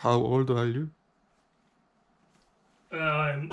How old are you? I'm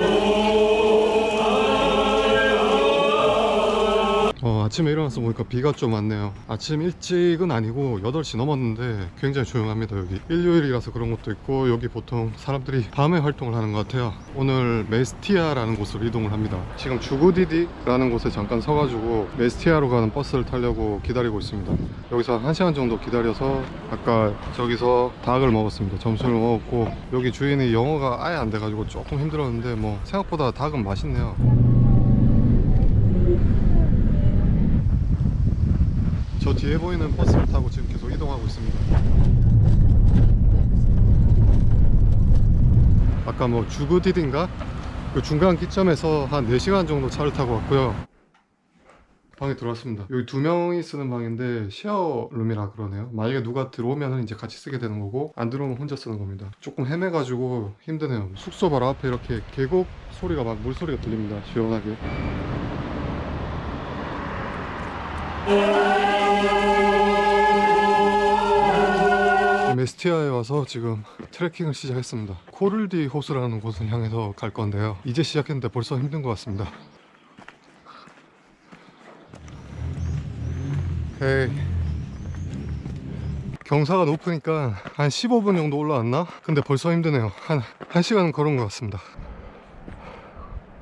어, 아침에 일어나서 보니까 비가 좀 왔네요. 아침 일찍은 아니고 8시 넘었는데 굉장히 조용합니다, 여기. 일요일이라서 그런 것도 있고, 여기 보통 사람들이 밤에 활동을 하는 것 같아요. 오늘 메스티아라는 곳으로 이동을 합니다. 지금 주구디디라는 곳에 잠깐 서가지고 메스티아로 가는 버스를 타려고 기다리고 있습니다. 여기서 한 1시간 정도 기다려서 아까 저기서 닭을 먹었습니다. 점심을 먹었고, 여기 주인이 영어가 아예 안 돼가지고 조금 힘들었는데, 뭐, 생각보다 닭은 맛있네요. 저 뒤에 보이는 버스를 타고 지금 계속 이동하고 있습니다. 아까 뭐 주구디딘가? 그 중간 기점에서 한 4시간 정도 차를 타고 왔고요. 방에 들어왔습니다. 여기 두 명이 쓰는 방인데 쉐어룸이라 그러네요. 만약에 누가 들어오면 이제 같이 쓰게 되는 거고 안 들어오면 혼자 쓰는 겁니다. 조금 헤매가지고 힘드네요. 숙소 바로 앞에 이렇게 계곡 소리가 막 물소리가 들립니다. 시원하게. 메스티아에 와서 지금 트레킹을 시작했습니다. 코를디 호수라는 곳을 향해서 갈 건데요. 이제 시작했는데 벌써 힘든 것 같습니다. 헤이. 경사가 높으니까 한 15분 정도 올라왔나? 근데 벌써 힘드네요. 한 1시간 걸은 것 같습니다.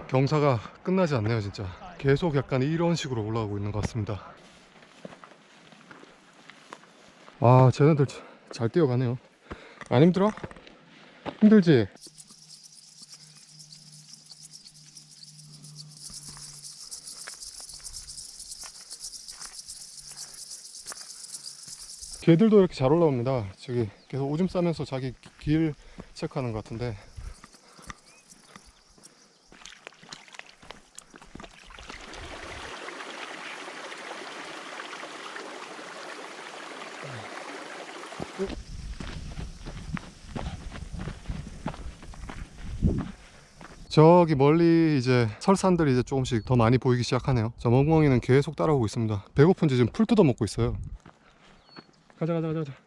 경사가 끝나지 않네요, 진짜. 계속 약간 이런 식으로 올라가고 있는 것 같습니다. 아, 쟤네들 자- 잘 뛰어가네요. 안 힘들어? 힘들지? 개들도 이렇게 잘 올라옵니다. 저기 계속 오줌 싸면서 자기 길 체크하는 것 같은데. 저기 멀리 이제 설산들이 이제 조금씩 더 많이 보이기 시작하네요. 저 멍멍이는 계속 따라오고 있습니다. 배고픈지 지금 풀 뜯어 먹고 있어요. 가자 가자 가자 가자.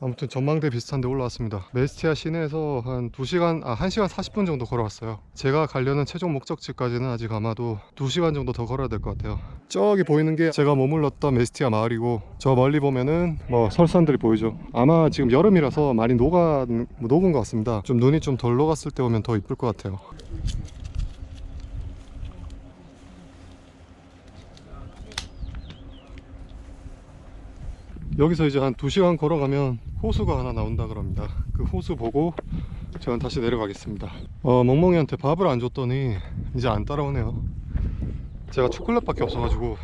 아무튼 전망대 비슷한데 올라왔습니다. 메스티아 시내에서 한 2시간, 아 1시간 40분 정도 걸어왔어요. 제가 가려는 최종 목적지까지는 아직 아마도 2시간 정도 더 걸어야 될 것 같아요. 저기 보이는 게 제가 머물렀던 메스티아 마을이고 저 멀리 보면은 뭐 설산들이 보이죠. 아마 지금 여름이라서 많이 녹아, 녹은 것 같습니다. 좀 눈이 좀 덜 녹았을 때 오면 더 이쁠 것 같아요. 여기서 이제 한 2시간 걸어가면 호수가 하나 나온다 그럽니다. 그 호수 보고 저는 다시 내려가겠습니다. 어, 멍멍이한테 밥을 안 줬더니 이제 안 따라오네요. 제가 초콜릿밖에 없어가지고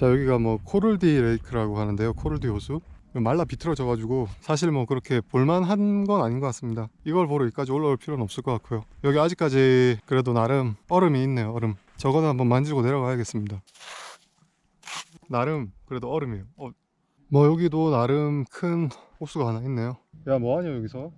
자 여기가 뭐 코를디 레이크라고 하는데요. 코를디 호수. 말라 비틀어져 가지고 사실 뭐 그렇게 볼만한 건 아닌 것 같습니다. 이걸 보러 여기까지 올라올 필요는 없을 것 같고요. 여기 아직까지 그래도 나름 얼음이 있네요 얼음. 저거는 한번 만지고 내려가야겠습니다. 나름 그래도 얼음이에요. 어, 뭐 여기도 나름 큰 호수가 하나 있네요. 야 뭐하냐 여기서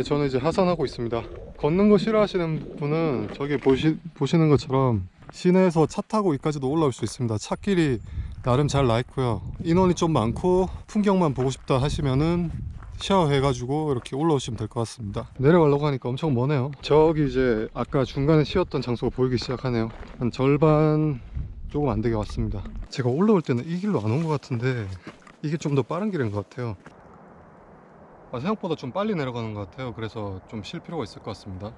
네, 저는 이제 하산하고 있습니다. 걷는 거 싫어하시는 분은 저기 보시, 보시는 것처럼 시내에서 차 타고 여기까지도 올라올 수 있습니다. 차길이 나름 잘 나 있고요. 인원이 좀 많고 풍경만 보고 싶다 하시면은 샤워해가지고 이렇게 올라오시면 될 것 같습니다. 내려가려고 하니까 엄청 머네요. 저기 이제 아까 중간에 쉬었던 장소가 보이기 시작하네요. 한 절반 조금 안 되게 왔습니다. 제가 올라올 때는 이 길로 안 온 것 같은데 이게 좀 더 빠른 길인 것 같아요. 아, 생각보다 좀 빨리 내려가는 것 같아요. 그래서 좀 쉴 필요가 있을 것 같습니다.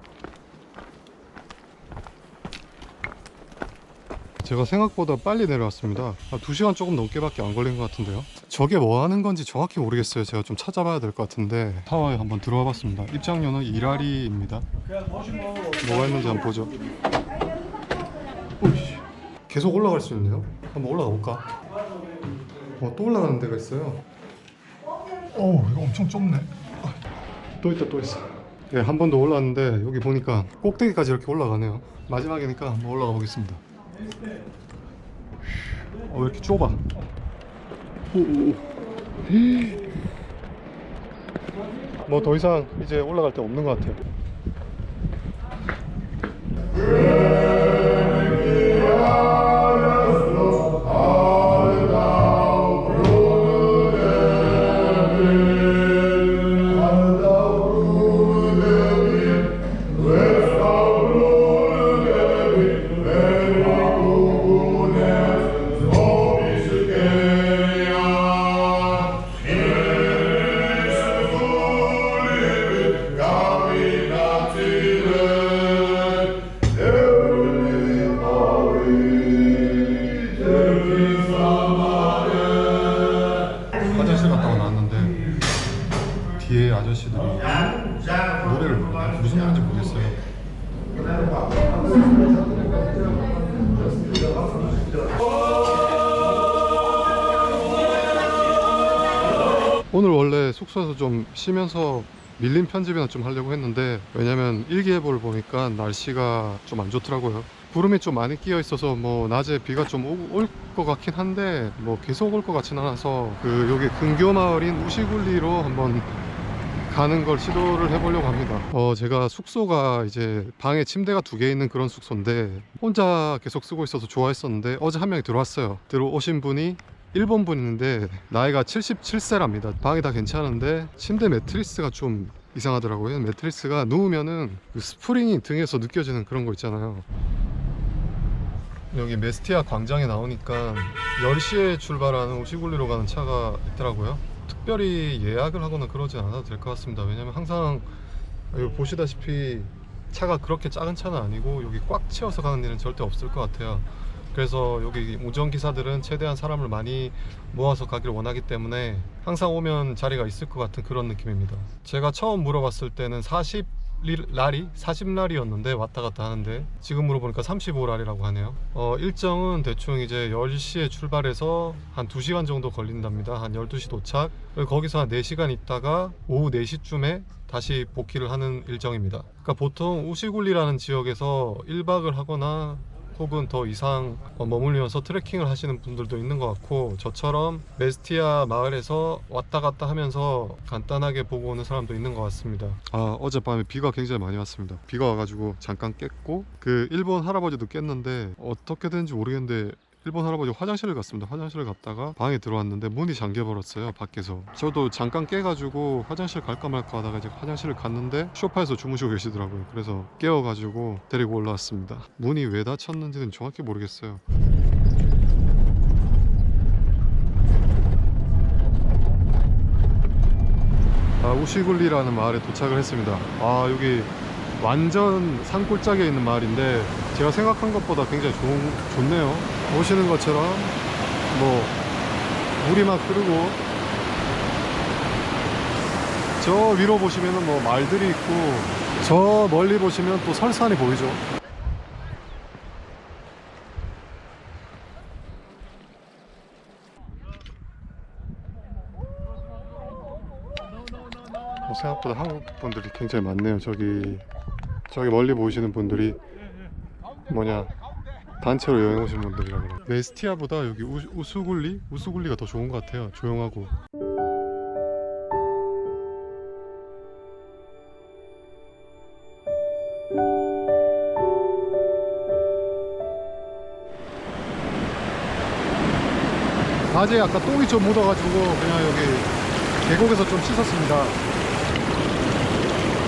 제가 생각보다 빨리 내려왔습니다. 아, 2시간 조금 넘게 밖에 안 걸린 것 같은데요. 저게 뭐 하는 건지 정확히 모르겠어요. 제가 좀 찾아봐야 될 것 같은데 타워에 한번 들어와 봤습니다. 입장료는 이라리입니다. 뭐가 있는지 한번 보죠. 오이씨. 계속 올라갈 수 있네요. 한번 올라가 볼까? 어, 또 올라가는 데가 있어요. 어, 이거 엄청 좁네. 아, 또 있다, 또 있어. 예, 한 번 더 올라왔는데 여기 보니까 꼭대기까지 이렇게 올라가네요. 마지막이니까 한번 올라가 보겠습니다. 어, 왜 이렇게 좁아? 뭐더 이상 이제 올라갈 데 없는 것 같아요. 오늘 원래 숙소에서 좀 쉬면서 밀린 편집이나 좀 하려고 했는데 왜냐면 일기예보를 보니까 날씨가 좀 안 좋더라고요. 구름이 좀 많이 끼어 있어서 뭐 낮에 비가 좀 올 것 같긴 한데 뭐 계속 올 것 같진 않아서 그 여기 근교 마을인 우시굴리로 한번 가는 걸 시도를 해보려고 합니다. 어 제가 숙소가 이제 방에 침대가 두 개 있는 그런 숙소인데 혼자 계속 쓰고 있어서 좋아했었는데 어제 한 명이 들어왔어요. 들어오신 분이 일본 분인데 나이가 77세랍니다. 방이 다 괜찮은데 침대 매트리스가 좀 이상하더라고요. 매트리스가 누우면은 그 스프링이 등에서 느껴지는 그런 거 있잖아요. 여기 메스티아 광장에 나오니까 10시에 출발하는 오시굴리로 가는 차가 있더라고요. 특별히 예약을 하거나 그러지 않아도 될 것 같습니다. 왜냐면 항상 여기 보시다시피 차가 그렇게 작은 차는 아니고 여기 꽉 채워서 가는 일은 절대 없을 것 같아요. 그래서 여기 운전기사들은 최대한 사람을 많이 모아서 가기를 원하기 때문에 항상 오면 자리가 있을 것 같은 그런 느낌입니다. 제가 처음 물어봤을 때는 40 라리? 40라리였는데 왔다 갔다 하는데 지금 물어보니까 35라리라고 하네요 어, 일정은 대충 이제 10시에 출발해서 한 2시간 정도 걸린답니다 한 12시 도착 거기서 한 4시간 있다가 오후 4시쯤에 다시 복귀를 하는 일정입니다 그러니까 보통 우시굴리라는 지역에서 1박을 하거나 혹은 더 이상 어, 머물면서 트레킹을 하시는 분들도 있는 것 같고 저처럼 메스티아 마을에서 왔다 갔다 하면서 간단하게 보고 오는 사람도 있는 것 같습니다. 아 어젯밤에 비가 굉장히 많이 왔습니다. 비가 와가지고 잠깐 깼고 그 일본 할아버지도 깼는데 어떻게 되는지 모르겠는데 일본 할아버지 화장실을 갔습니다. 화장실을 갔다가 방에 들어왔는데 문이 잠겨버렸어요. 밖에서. 저도 잠깐 깨가지고 화장실 갈까 말까 하다가 이제 화장실을 갔는데 소파에서 주무시고 계시더라고요. 그래서 깨워가지고 데리고 올라왔습니다. 문이 왜 닫혔는지는 정확히 모르겠어요. 아, 우시굴리라는 마을에 도착을 했습니다. 아 여기 완전 산골짜기에 있는 마을인데 제가 생각한 것보다 굉장히 좋은, 좋네요. 보시는 것처럼 뭐 물이 막 흐르고 저 위로 보시면은 뭐 말들이 있고 저 멀리 보시면 또 설산이 보이죠. 어, 생각보다 한국 분들이 굉장히 많네요. 저기 저기 멀리 보이시는 분들이 뭐냐 단체로 여행 오신 분들이라 그래요. 메스티아보다 여기 우, 우수굴리 우수굴리가 더 좋은 것 같아요. 조용하고. 바지에 아까 똥이 좀 묻어가지고 그냥 여기 계곡에서 좀 씻었습니다.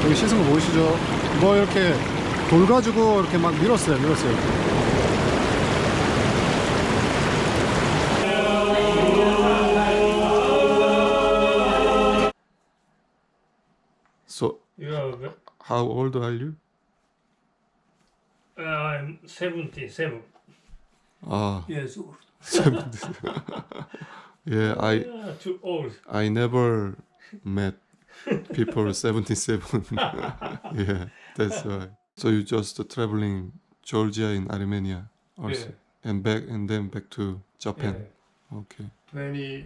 여기 씻은 거 보이시죠? 뭐 이렇게 돌 가지고 이렇게 막 밀었어요, 밀었어요. 이렇게. So, are, how old are you? uh, I'm 77 아, years old. Yeah, I Yeah, too old. I never met people 77 yeah that's why so you just uh, traveling georgia in armenia also yeah. and back and then back to japan? Yeah. okay. 20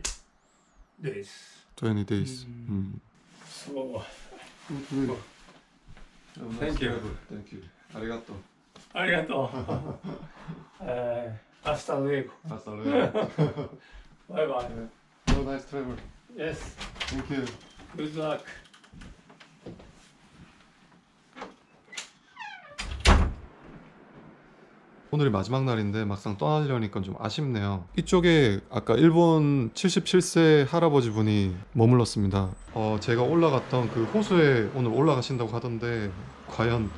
days. 20 days. Mm. Mm. Oh. so thank you. Thank you. Arigato. Arigato. Uh, hasta luego. Hasta luego. Bye bye. Yeah. so nice travel. Yes. Thank you. Good luck. 오늘이 마지막 날인데 막상 떠나려니까 좀 아쉽네요. 이쪽에 아까 일본 77세 할아버지 분이 머물렀습니다. 어, 제가 올라갔던 그 호수에 오늘 올라가신다고 하던데 과연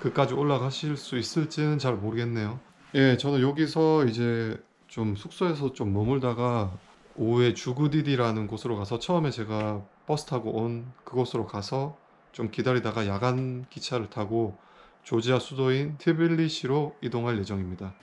그까지 올라가실 수 있을지는 잘 모르겠네요. 예, 저는 여기서 이제 좀 숙소에서 좀 머물다가 오후에 주구디디라는 곳으로 가서 처음에 제가 버스 타고 온 그곳으로 가서 좀 기다리다가 야간 기차를 타고 조지아 수도인 티빌리시로 이동할 예정입니다.